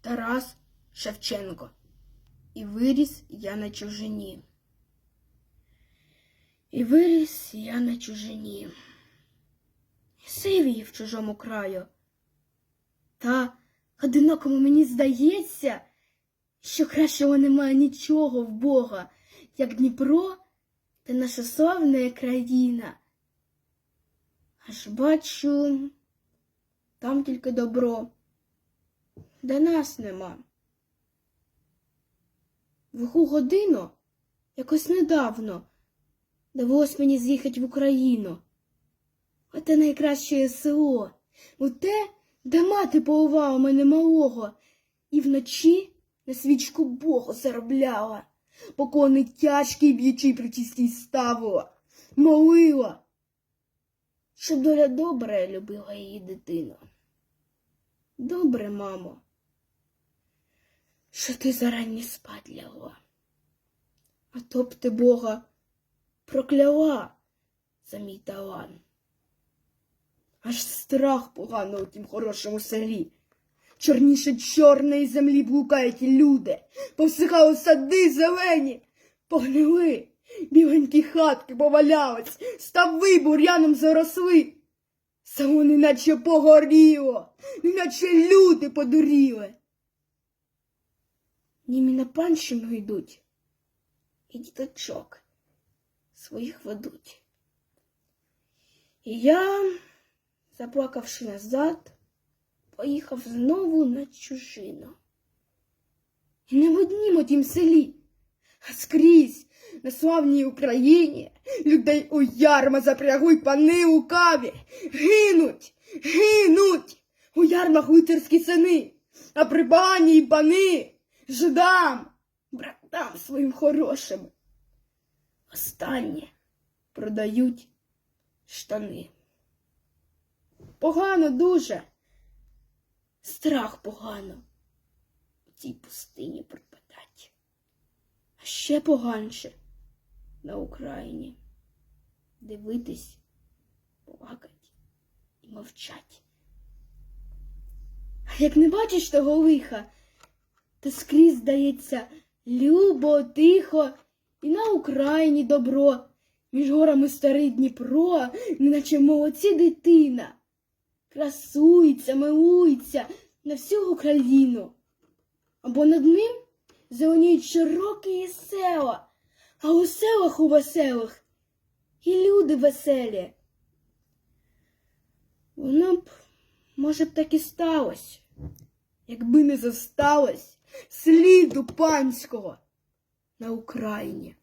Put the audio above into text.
Тарас Шевченко. І виріс я на чужині. І виріс я на чужині. Сивій в чужому краю. Та одинокому мені здається, що кращого немає нічого в Бога, як Дніпро та наша славна країна. Аж бачу, там тільки добро, де нас нема. В яку годину, якось недавно, довелось мені з'їхати в Україну. Оте найкраще село, у те, де мати поувала мене малого, і вночі на свічку Богу заробляла, поклони тяжкі б'ючи при тістій ставила, молила, щоб доля добре любила її дитину. Добре, мамо, що ти зарані спать лягла, а то б ти Бога прокляла за мій талант. Аж страх погано у тім хорошому селі. Чорніше чорної землі блукають люди, повсихали сади зелені, погнили, біленькі хатки повалялись, стави бур'яном заросли. Само неначе погоріло, неначе люди подуріли. Німі на панщину йдуть, і діточок своїх ведуть. І я заплакавши назад, поїхав знову на чужину. І не в однім тім селі, а скрізь на славній Україні людей у ярма запрягли пани у каві. Гинуть, гинуть у ярмах лицарські сини, а при бані й пани жидам, братам своїм хорошим. Останнє продають штани. Погано дуже. Страх погано у цій пустині пропадать. А ще поганше на Україні дивитись, плакать і мовчать. А як не бачиш того лиха, то скрізь здається любо, тихо, і на Україні добро. Між горами старий Дніпро, неначе молодці дитина красується, милується на всю Україну. Або над ним зеленіють широкі села, а у селах у веселих і люди веселі. Воно б, може б, так і сталося, якби не зосталось сліду панського на Україні.